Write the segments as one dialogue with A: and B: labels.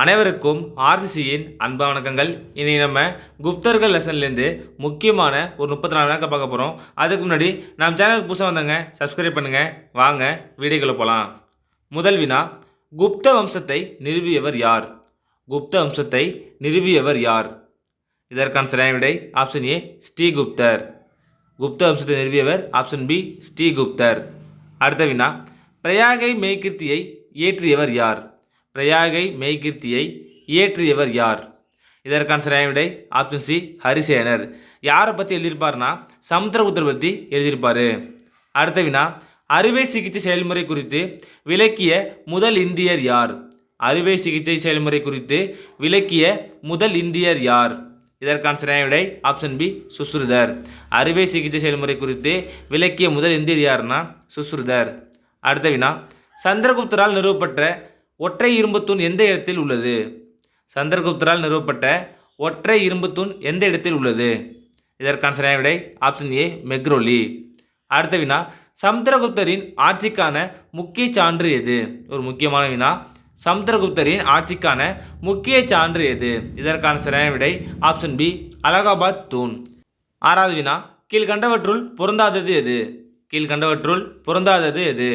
A: அனைவருக்கும் ஆர்சிசியின் அன்பு வணக்கங்கள். இனி நம்ம குப்தர்கள் லெசன்லேருந்து முக்கியமான ஒரு முப்பத்தி நாலு நாட்கள் பார்க்க போகிறோம் அதுக்கு முன்னாடி நம்ம சேனலுக்கு புதுசாக வந்தவங்க சப்ஸ்கிரைப் பண்ணுங்கள் வாங்க வீடியோக்குள்ள போகலாம் முதல் வினா குப்த வம்சத்தை நிறுவியவர் யார்? குப்த வம்சத்தை நிறுவியவர் யார்? இதற்கான சரியான விடை ஆப்ஷன் ஏ ஸ்ரீகுப்தர். குப்த வம்சத்தை நிறுவியவர் ஆப்ஷன் பி ஸ்ரீகுப்தர். அடுத்த வினா பிரயாகை மேய்கிருத்தியை இயற்றியவர் யார்? பிரயாகை மெய்கீர்த்தியை இயற்றியவர் யார்? இதற்கான சரியான விடை ஆப்ஷன் சி ஹரிசேனர். யாரை பற்றி எழுதியிருப்பார்னா சமுத்திரகுப்தர் பற்றி எழுதியிருப்பார். அடுத்த வினா அறுவை சிகிச்சை செயல்முறை குறித்து விளக்கிய முதல் இந்தியர் யார்? அறுவை சிகிச்சை செயல்முறை குறித்து விளக்கிய முதல் இந்தியர் யார்? இதற்கான சரியான விடை ஆப்ஷன் பி சுஸ்ருதர். அறுவை சிகிச்சை செயல்முறை குறித்து விளக்கிய முதல் இந்தியர் யாருன்னா சுஸ்ருதர். அடுத்த வினா சந்திரகுப்தரால் நிறுவப்பட்ட ஒற்றை இரும்புத்தூண் எந்த இடத்தில் உள்ளது? சந்திரகுப்தரால் நிறுவப்பட்ட ஒற்றை இரும்புத்தூண் எந்த இடத்தில் உள்ளது? இதற்கான சரியான விடை ஆப்ஷன் ஏ மெக்ரோலி. அடுத்த வினா சமுத்திரகுப்தரின் ஆட்சிக்கான முக்கிய சான்று எது? ஒரு முக்கியமான வினா சமுத்திரகுப்தரின் ஆட்சிக்கான முக்கிய சான்று எது? இதற்கான சரியான விடை ஆப்ஷன் பி அலகாபாத் தூண். ஆறாவது வினா கீழ்கண்டவற்றுள் பொருந்தாதது எது? கீழ்கண்டவற்றுள் பொருந்தாதது எது?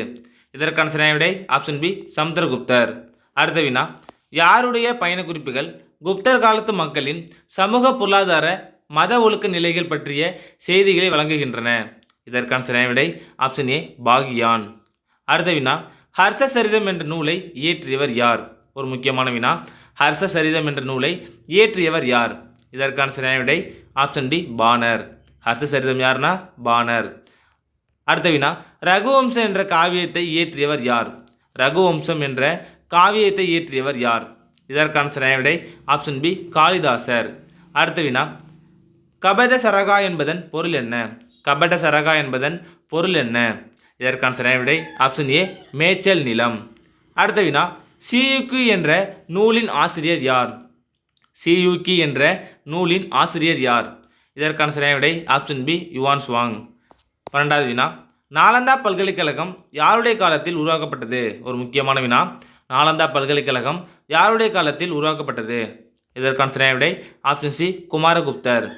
A: இதற்கான சரியான விடை ஆப்ஷன் பி சமுத்திரகுப்தர். அடுத்த வினா யாருடைய பயண குறிப்புகள் குப்தர் காலத்து மக்களின் சமூக பொருளாதார மத ஒழுக்க நிலைகள் பற்றிய செய்திகளை வழங்குகின்றன. இதற்கான சரியான விடை ஆப்ஷன் ஏ பாகியான். அடுத்த வினா ஹர்ஷ சரிதம் என்ற நூலை இயற்றியவர் யார்? ஒரு முக்கியமான வினா ஹர்ஷ சரிதம் என்ற நூலை இயற்றியவர் யார்? இதற்கான சரியான விடை ஆப்ஷன் டி பானர் ஹர்ஷ சரிதம் யார்னா? பானர் அடுத்த வினா ரகுவம்சம் என்ற காவியத்தை இயற்றியவர் யார்? ரகுவம்சம் என்ற காவியத்தை இயற்றியவர் யார்? இதற்கான சரியான விடை ஆப்ஷன் பி காளிதாசர். அடுத்த வினா கபட சரகா என்பதன் பொருள் என்ன? கபட சரகா என்பதன் பொருள் என்ன? இதற்கான சரியான விடை ஆப்ஷன் ஏ மேய்ச்சல் நிலம். அடுத்த வினா சியுக்கு என்ற நூலின் ஆசிரியர் யார்? சியுக்கி என்ற நூலின் ஆசிரியர் யார்? இதற்கான சரியான விடை ஆப்ஷன் பி யுவான் சுவாங். பன்னெண்டாவது வினா. நாலந்தா பல்கலைக்கழகம் யாருடைய காலத்தில் உருவாக்கப்பட்டது? ஒரு முக்கியமான வினா. நாலந்தா பல்கலைக்கழகம் யாருடைய காலத்தில் உருவாக்கப்பட்டது? இதற்கான சரியான ஆப்ஷன் சி குமாரகுப்தர்.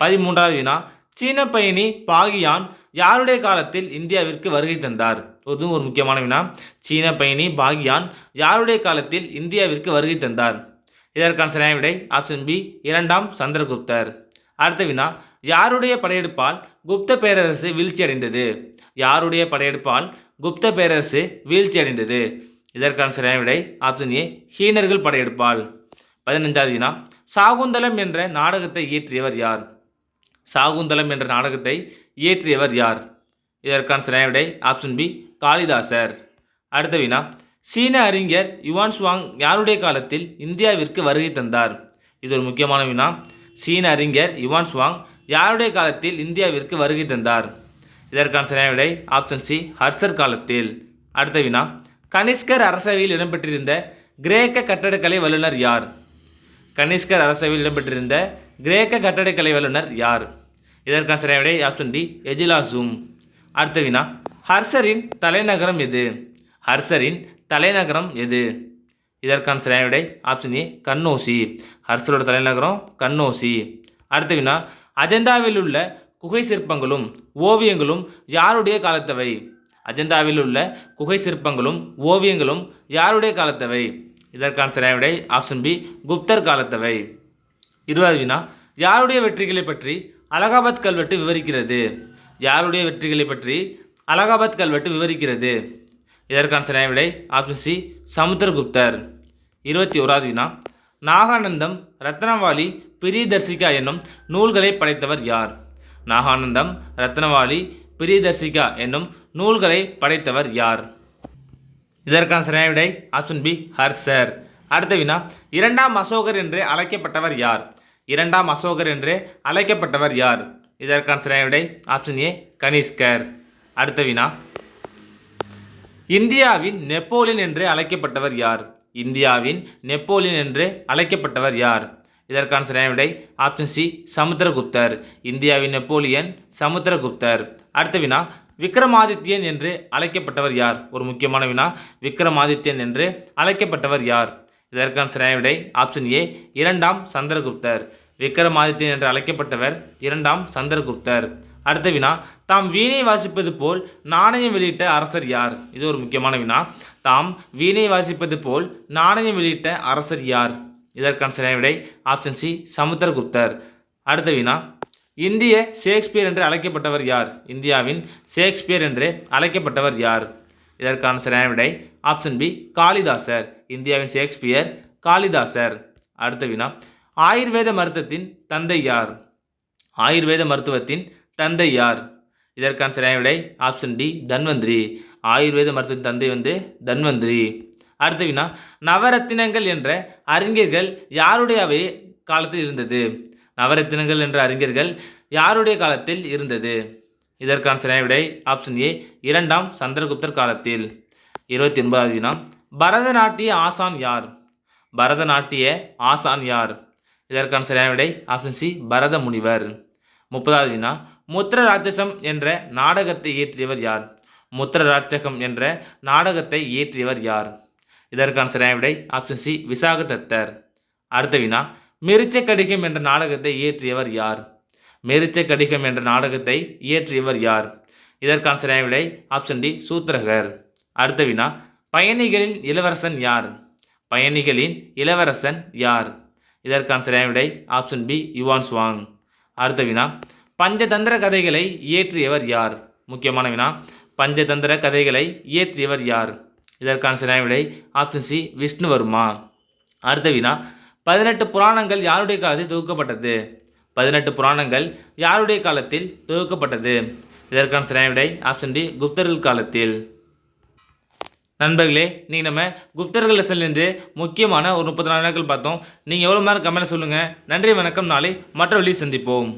A: பதிமூன்றாவது வினா. சீன பயணி பாகியான் யாருடைய காலத்தில் இந்தியாவிற்கு வருகை தந்தார்? அதுவும் ஒரு முக்கியமான வினா. சீன பயணி பாகியான் யாருடைய காலத்தில் இந்தியாவிற்கு வருகை தந்தார்? இதற்கான சரியான விடை? ஆப்ஷன் பி இரண்டாம் சந்திரகுப்தர். அடுத்த வினா. யாருடைய படையெடுப்பால் குப்த பேரரசு வீழ்ச்சியடைந்தது. யாருடைய படையெடுப்பால் குப்த பேரரசு வீழ்ச்சியடைந்தது? இதற்கான சரியான விடை ஆப்ஷன் ஏ ஹீனர்கள் படையெடுப்பால். பதினைஞ்சாவது வினா சாகுந்தலம் என்ற நாடகத்தை இயற்றியவர் யார்? சாகுந்தலம் என்ற நாடகத்தை இயற்றியவர் யார்? இதற்கான சரியான விடை ஆப்ஷன் பி காளிதாசர். அடுத்த வினா சீன அறிஞர் யுவான் சுவாங் யாருடைய காலத்தில் இந்தியாவிற்கு வருகை தந்தார்? இது ஒரு முக்கியமான வினா சீன அறிஞர் யுவான் சுவாங் யாருடைய காலத்தில் இந்தியாவிற்கு வருகை தந்தார்? இதற்கான சரியான விடை ஆப்ஷன் சி ஹர்ஷர் காலத்தில். அடுத்த வினா கனிஷ்கர் அரசவையில் இடம்பெற்றிருந்த கிரேக்க கட்டடக்கலை வல்லுனர் யார்? கனிஷ்கர் அரசவையில் இடம்பெற்றிருந்த கிரேக்க கட்டடக்கலை வல்லுனர் யார்? இதற்கான சரியான விடை ஆப்ஷன் டி எஜிலாசூம் அடுத்த வினா ஹர்ஷரின் தலைநகரம் எது? ஹர்ஷரின் தலைநகரம் எது? இதற்கான சரியான விடை ஆப்ஷன் ஏ கண்ணோசி. ஹர்ஷரோட தலைநகரம் கண்ணோசி. அடுத்த வினா அஜந்தாவில் உள்ள குகை சிற்பங்களும் ஓவியங்களும் யாருடைய காலத்தவை? அஜந்தாவில் உள்ள குகை சிற்பங்களும் ஓவியங்களும் யாருடைய காலத்தவை? இதற்கான சரியான விடை ஆப்ஷன் பி குப்தர் காலத்தவை. இருபது வினா யாருடைய வெற்றிகளை பற்றி அலகாபாத் கல்வெட்டு விவரிக்கிறது? யாருடைய வெற்றிகளை பற்றி அலகாபாத் கல்வெட்டு விவரிக்கிறது? இதற்கான சரியான விடை ஆப்ஷன் சி சமுத்திரகுப்தர். இருபத்தி ஓராவது வினா நாகானந்தம் ரத்னவாளி பிரியதர்சிகா என்னும் நூல்களை படைத்தவர் யார்? நாகானந்தம் ரத்னவாளி பிரியதர்சிகா என்னும் நூல்களை படைத்தவர் யார்? இதற்கான சரியான விடை ஆப்ஷன் பி ஹர்சர் அடுத்த வினா இரண்டாம் அசோகர் என்று அழைக்கப்பட்டவர் யார்? இரண்டாம் அசோகர் என்று அழைக்கப்பட்டவர் யார்? இதற்கான சரியான விடை ஆப்ஷன் ஏ கனிஷ்கர். அடுத்த வினா இந்தியாவின் நெப்போலியன் என்று அழைக்கப்பட்டவர் யார்? இந்தியாவின் நெப்போலியன் என்று அழைக்கப்பட்டவர் யார்? இதற்கான சரியான விடை ஆப்ஷன் சி சமுத்திரகுப்தர். இந்தியாவின் நெப்போலியன் சமுத்திரகுப்தர். அடுத்த வினா விக்ரமாதித்யன் என்று அழைக்கப்பட்டவர் யார்? ஒரு முக்கியமான வினா விக்ரமாதித்யன் என்று அழைக்கப்பட்டவர் யார்? இதற்கான சரியான விடை ஆப்ஷன் ஏ இரண்டாம் சந்திரகுப்தர். விக்ரமாதித்யன் என்று அழைக்கப்பட்டவர் இரண்டாம் சந்திரகுப்தர். அடுத்த வினா தாம் வீணை வாசிப்பது போல் நாணயம் வெளியிட்ட அரசர் யார்? இது ஒரு முக்கியமான வினா. தாம் வீணை வாசிப்பது போல் நாணயம் வெளியிட்ட அரசர் யார்? இதற்கான சரியான விடை ஆப்ஷன் சி சமுத்திரகுப்தர். அடுத்த வினா இந்திய ஷேக்ஸ்பியர் என்று அழைக்கப்பட்டவர் யார்? இந்தியாவின் ஷேக்ஸ்பியர் என்று அழைக்கப்பட்டவர் யார்? இதற்கான சரியான விடை ஆப்ஷன் பி காளிதாசர். இந்தியாவின் ஷேக்ஸ்பியர் காளிதாசர். அடுத்த வினா ஆயுர்வேத மருத்துவத்தின் தந்தை யார்? ஆயுர்வேத மருத்துவத்தின் தந்தை யார்? இதற்கான சரியான விடை ஆப்ஷன் டி தன்வந்திரி. ஆயுர்வேத மருத்துவத்தின் தந்தை வந்து தன்வந்திரி. அடுத்த வினா நவரத்தினங்கள் என்ற அறிஞர்கள் யாருடைய அவை காலத்தில் இருந்தது? நவரத்தினங்கள் என்ற அறிஞர்கள் யாருடைய காலத்தில் இருந்தது? இதற்கான சரியான விடை ஆப்ஷன் ஏ இரண்டாம் சந்திரகுப்தர் காலத்தில். இருபத்தி ஒன்பதாவது வினா பரதநாட்டிய ஆசான் யார்? பரதநாட்டிய ஆசான் யார்? இதற்கான சரியான விடை ஆப்ஷன் சி பரத முனிவர் முப்பதாவது வினா முத்திர ராட்சசம் என்ற நாடகத்தை இயற்றியவர் யார்? முத்திர ராட்சகம் என்ற நாடகத்தை இயற்றியவர் யார்? இதற்கான சரியான விடை ஆப்ஷன் சி விசாக தத்தர் அடுத்த வினா மெரிச்ச கடிகம் என்ற நாடகத்தை இயற்றியவர் யார்? மெரிச்ச கடிகம் என்ற நாடகத்தை இயற்றியவர் யார்? இதற்கான சரியான விடை ஆப்ஷன் டி சூத்திரகர். அடுத்த வினா பயணிகளின் இளவரசன் யார்? பயணிகளின் இளவரசன் யார்? இதற்கான சரியான விடை ஆப்ஷன் பி யுவான் சுவாங் அடுத்த வினா பஞ்சதந்திர கதைகளை இயற்றியவர் யார்? முக்கியமான வினா பஞ்சதந்திர கதைகளை இயற்றியவர் யார்? இதற்கான சரியான விடை ஆப்ஷன் சி விஷ்ணுவர்மா. அடுத்த வினா பதினெட்டு புராணங்கள் யாருடைய காலத்தில் தொகுக்கப்பட்டது? பதினெட்டு புராணங்கள் யாருடைய காலத்தில் தொகுக்கப்பட்டது? இதற்கான சரியான விடை ஆப்ஷன் டி குப்தர்கள் காலத்தில். நண்பர்களே நீங்கள் நம்ம குப்தர்கள் லெசன்லேருந்து முக்கியமான ஒரு முப்பத்தி நாலு நாட்கள் பார்த்தோம். நீங்கள் எவ்வளோ நேரம் கமெண்ட் சொல்லுங்கள் நன்றி வணக்கம். நாளை மற்ற வழி சந்திப்போம்.